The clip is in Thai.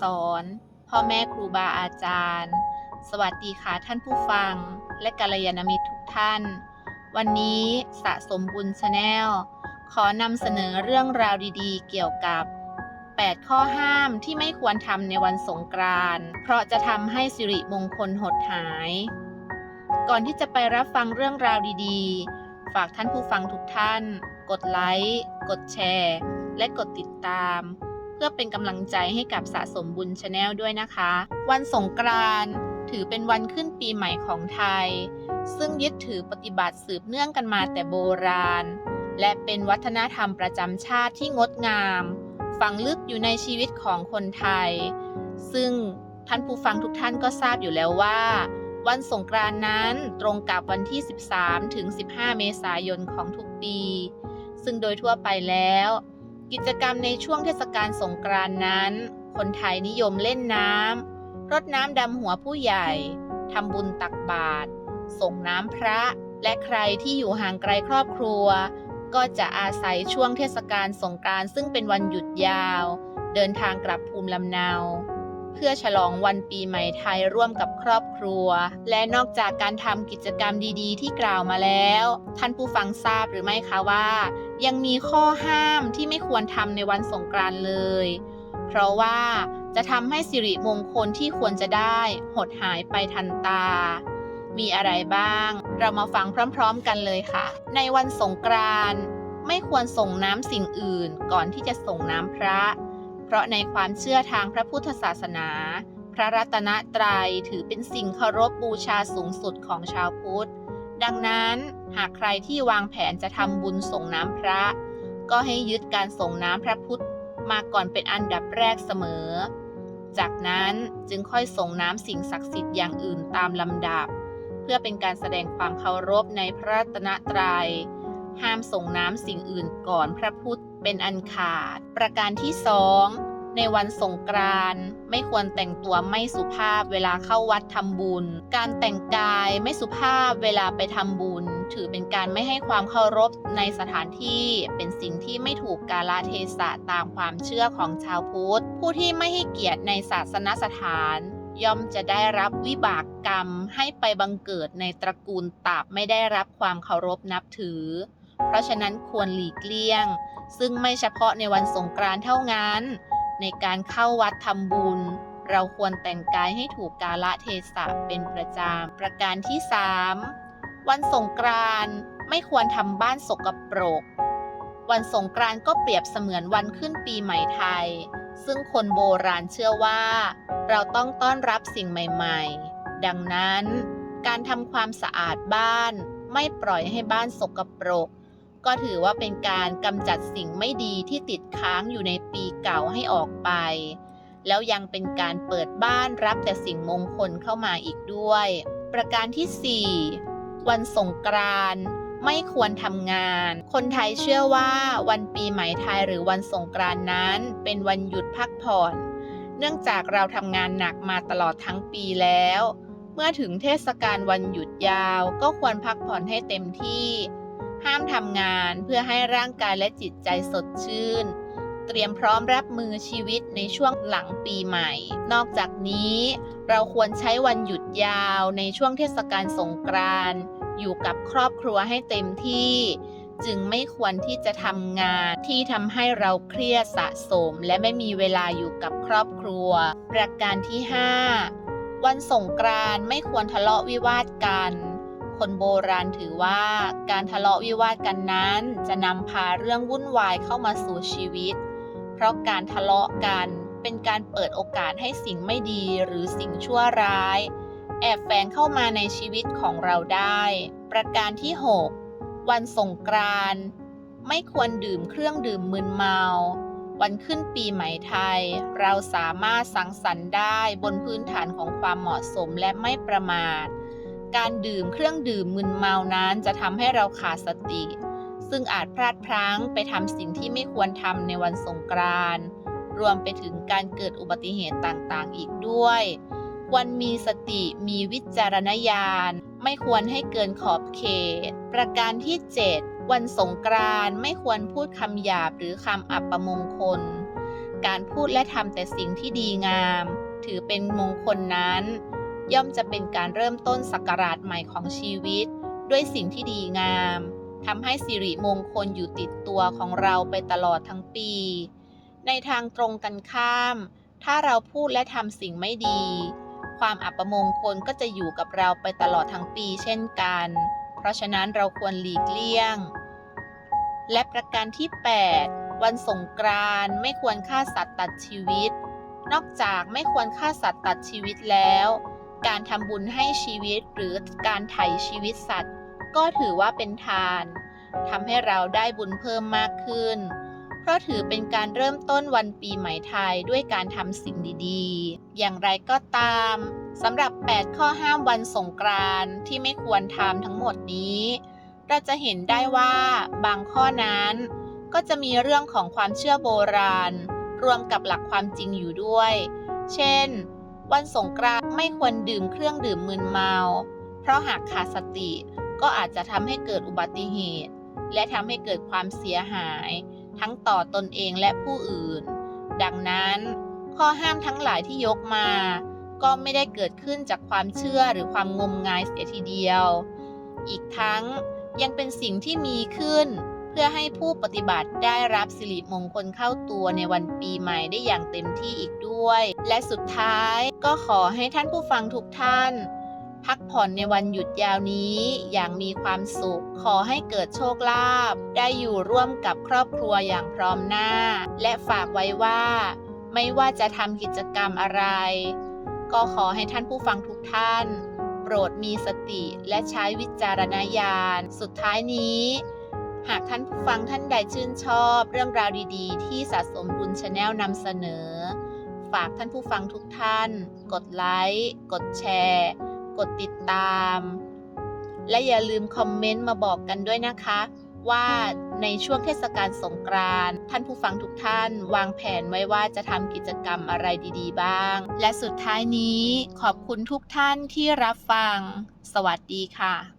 สอน พ่อแม่ครูบาอาจารย์ สวัสดีค่ะท่านผู้ฟัง และกัลยาณมิตรทุกท่าน วันนี้สะสมบุญชาแนลขอนำเสนอเรื่องราวดีๆ เกี่ยวกับ 8 ข้อห้ามที่ไม่ควรทำในวันสงกรานต์เพราะจะทำให้สิริมงคลหดหาย ก่อนที่จะไปรับฟังเรื่องราวดีๆ ฝากท่านผู้ฟังทุกท่าน กดไลค์ กดแชร์ และกดติดตาม พื่อเป็นกำลังใจให้กับสะสมบุญชาแนลด้วยนะคะ วันสงกรานต์ถือเป็นวันขึ้นปีใหม่ของไทย ซึ่งยึดถือปฏิบัติสืบเนื่องกันมาแต่โบราณ และเป็นวัฒนธรรมประจำชาติที่งดงาม ฝังลึกอยู่ในชีวิตของคนไทย ซึ่งท่านผู้ฟังทุกท่านก็ทราบอยู่แล้วว่า วันสงกรานต์นั้นตรงกับวันที่ 13 ถึง 15 เมษายนของทุกปี ซึ่งโดยทั่วไปแล้ว กิจกรรมในช่วงเทศกาลสงกรานต์นั้น คนไทยนิยมเล่นน้ำรดน้ำดำหัวผู้ใหญ่ทำบุญตักบาตรส่งน้ำพระ และใครที่อยู่ห่างไกลครอบครัว ก็จะอาศัยช่วงเทศกาลสงกรานต์ซึ่งเป็นวันหยุดยาว เดินทางกลับภูมิลำเนา พื่อฉลองวันปีใหม่ไทยร่วมกับครอบครัว และนอกจากการทำกิจกรรมดีๆ ที่กล่าวมาแล้ว ท่านผู้ฟังทราบหรือไม่คะว่า ยังมีข้อห้ามที่ไม่ควรทำในวันสงกรานต์เลย เพราะว่าจะทำให้สิริมงคลที่ควรจะได้หดหายไปทันตา มีอะไรบ้าง เรามาฟังพร้อมๆกันเลยค่ะ ในวันสงกรานต์ไม่ควรส่งน้ำสิ่งอื่นก่อนที่จะส่งน้ำพระ เพราะในความเชื่อทางพระพุทธศาสนา พระรัตนตรัยถือเป็นสิ่งเคารพบูชาสูงสุดของชาวพุทธ ดังนั้นหากใครที่วางแผนจะทำบุญส่งน้ำพระ ก็ให้ยึดการส่งน้ำพระพุทธมาก่อนเป็นอันดับแรกเสมอ จากนั้นจึงค่อยส่งน้ำสิ่งศักดิ์สิทธิ์อย่างอื่นตามลำดับ เพื่อเป็นการแสดงความเคารพในพระรัตนตรยัย ห้ามส่งน้ำสิ่งอื่นก่อนพระพุทธ เป็นอันขาด ประการที่สองในวันสงกรานต์ไม่ควรแต่งตัวไม่สุภาพเวลาเข้าวัดทำบุญ การแต่งกายไม่สุภาพเวลาไปทำบุญ ถือเป็นการไม่ให้ความเคารพในสถานที่ เป็นสิ่งที่ไม่ถูกกาลเทศะตามความเชื่อของชาวพุทธ ผู้ที่ไม่ให้เกียรติในศาสนสถาน ย่อมจะได้รับวิบากกรรมให้ไปบังเกิดในตระกูลตาบไม่ได้รับความเคารพนับถือ เพราะฉะนั้นควรหลีกเลี่ยง ซึ่งไม่เฉพาะในวันสงกรานต์เท่านั้น ในการเข้าวัดทำบุญ เราควรแต่งกายให้ถูกกาลเทศะเป็นประจำ ประการที่ 3 วันสงกรานต์ไม่ควรทำบ้านสกปรก วันสงกรานต์ก็เปรียบเสมือนวันขึ้นปีใหม่ไทย ซึ่งคนโบราณเชื่อว่า เราต้องต้อนรับสิ่งใหม่ๆ ดังนั้น การทำความสะอาดบ้าน ไม่ปล่อยให้บ้านสกปรก ก็ถือว่าเป็นการกำจัดสิ่งไม่ดีที่ติดค้างอยู่ในปีเก่าให้ออกไป แล้วยังเป็นการเปิดบ้านรับแต่สิ่งมงคลเข้ามาอีกด้วย ประการที่ 4 วันสงกรานต์ไม่ควรทำงาน คนไทยเชื่อว่าวันปีใหม่ไทยหรือวันสงกรานต์นั้น เป็นวันหยุดพักผ่อน เนื่องจากเราทำงานหนักมาตลอดทั้งปีแล้ว เมื่อถึงเทศกาลวันหยุดยาวก็ควรพักผ่อนให้เต็มที่ ห้ามทำงานเพื่อให้ร่างกายและจิตใจสดชื่น เตรียมพร้อมรับมือชีวิตในช่วงหลังปีใหม่ นอกจากนี้ เราควรใช้วันหยุดยาวในช่วงเทศกาลสงกรานต์อยู่กับครอบครัวให้เต็มที่ จึงไม่ควรที่จะทำงานที่ทำให้เราเครียดสะสม และไม่มีเวลาอยู่กับครอบครัว ประการที่ 5 วันสงกรานต์ไม่ควรทะเลาะวิวาทกัน คนโบราณถือว่าการทะเลาะวิวาทกันนั้น จะนำพาเรื่องวุ่นวายเข้ามาสู่ชีวิต เพราะการทะเลาะกันเป็นการเปิดโอกาสให้สิ่งไม่ดีหรือสิ่งชั่วร้าย แอบแฝงเข้ามาในชีวิตของเราได้ ประการที่ 6 วันสงกรานต์ไม่ควรดื่มเครื่องดื่มมึนเมาวันขึ้นปีใหม่ไทย เราสามารถสังสรรค์ได้บนพื้นฐานของความเหมาะสมและไม่ประมาท การดื่มเครื่องดื่มมึนเมานั้นจะทำให้เราขาดสติ ซึ่งอาจพลาดพลั้งไปทำสิ่งที่ไม่ควรทำในวันสงกรานต์รวมไปถึงการเกิดอุบัติเหตุต่างๆ อีกด้วย ควรมีสติมีวิจารณญาณ ไม่ควรให้เกินขอบเขต ประการที่ 7 วันสงกรานต์ไม่ควรพูดคำหยาบหรือคำอับประมงคล การพูดและทำแต่สิ่งที่ดีงาม ถือเป็นมงคลนั้น ย่อมจะเป็นการเริ่มต้นศักราชใหม่ของชีวิต ด้วยสิ่งที่ดีงามทำให้สิริมงคลอยู่ติดตัวของเราไปตลอดทั้งปี ในทางตรงกันข้าม ถ้าเราพูดและทำสิ่งไม่ดี ความอัปมงคลก็จะอยู่กับเราไปตลอดทั้งปีเช่นกัน เพราะฉะนั้นเราควรหลีกเลี่ยง และประการที่ 8 วันสงกรานต์ไม่ควรฆ่าสัตว์ตัดชีวิต นอกจากไม่ควรฆ่าสัตว์ตัดชีวิตแล้ว การทำบุญให้ชีวิตหรือการไถ่ชีวิตสัตว์ ก็ถือว่าเป็นทานทำให้เราได้บุญเพิ่มมากขึ้น เพราะถือเป็นการเริ่มต้นวันปีใหม่ไทยด้วยการทำสิ่งดีๆ อย่างไรก็ตามสำหรับ 8 ข้อห้ามวันสงกรานต์ที่ไม่ควรทำทั้งหมดนี้ เราจะเห็นได้ว่าบางข้อนั้น ก็จะมีเรื่องของความเชื่อโบราณ รวมกับหลักความจริงอยู่ด้วย เช่น วันสงกรานต์ไม่ควรดื่มเครื่องดื่มมึนเมา เพราะหากขาดสติก็อาจจะทำให้เกิดอุบัติเหตุ และทำให้เกิดความเสียหาย ทั้งต่อตนเองและผู้อื่น ดังนั้น ข้อห้ามทั้งหลายที่ยกมา ก็ไม่ได้เกิดขึ้นจากความเชื่อหรือความงมงายเสียทีเดียว อีกทั้งยังเป็นสิ่งที่มีขึ้น เพื่อให้ผู้ปฏิบัติได้รับสิริมงคลเข้าตัวในวันปีใหม่ได้อย่างเต็มที่อีก ด้วย และสุดท้ายก็ขอให้ท่านผู้ฟังทุกท่าน พักผ่อนในวันหยุดยาวนี้ อย่างมีความสุข ขอให้เกิดโชคลาภได้อยู่ร่วมกับครอบครัวอย่างพร้อมหน้า และฝากไว้ว่า ไม่ว่าจะทำกิจกรรมอะไร ก็ขอให้ท่านผู้ฟังทุกท่าน โปรดมีสติและใช้วิจารณญาณ สุดท้ายนี้หากท่านผู้ฟังท่านใดชื่นชอบเรื่องราวดีๆ ที่สะสมบุญชาแนลนำเสนอ ฝากท่านผู้ฟังทุกท่าน กดไลค์ กดแชร์ กดติดตาม และอย่าลืมคอมเมนต์มาบอกกันด้วยนะคะ ว่าในช่วงเทศกาลสงกรานต์ท่านผู้ฟังทุกท่าน วางแผนไว้ว่าจะทำกิจกรรมอะไรดีๆ บ้าง และสุดท้ายนี้ขอบคุณทุกท่านที่รับฟัง สวัสดีค่ะ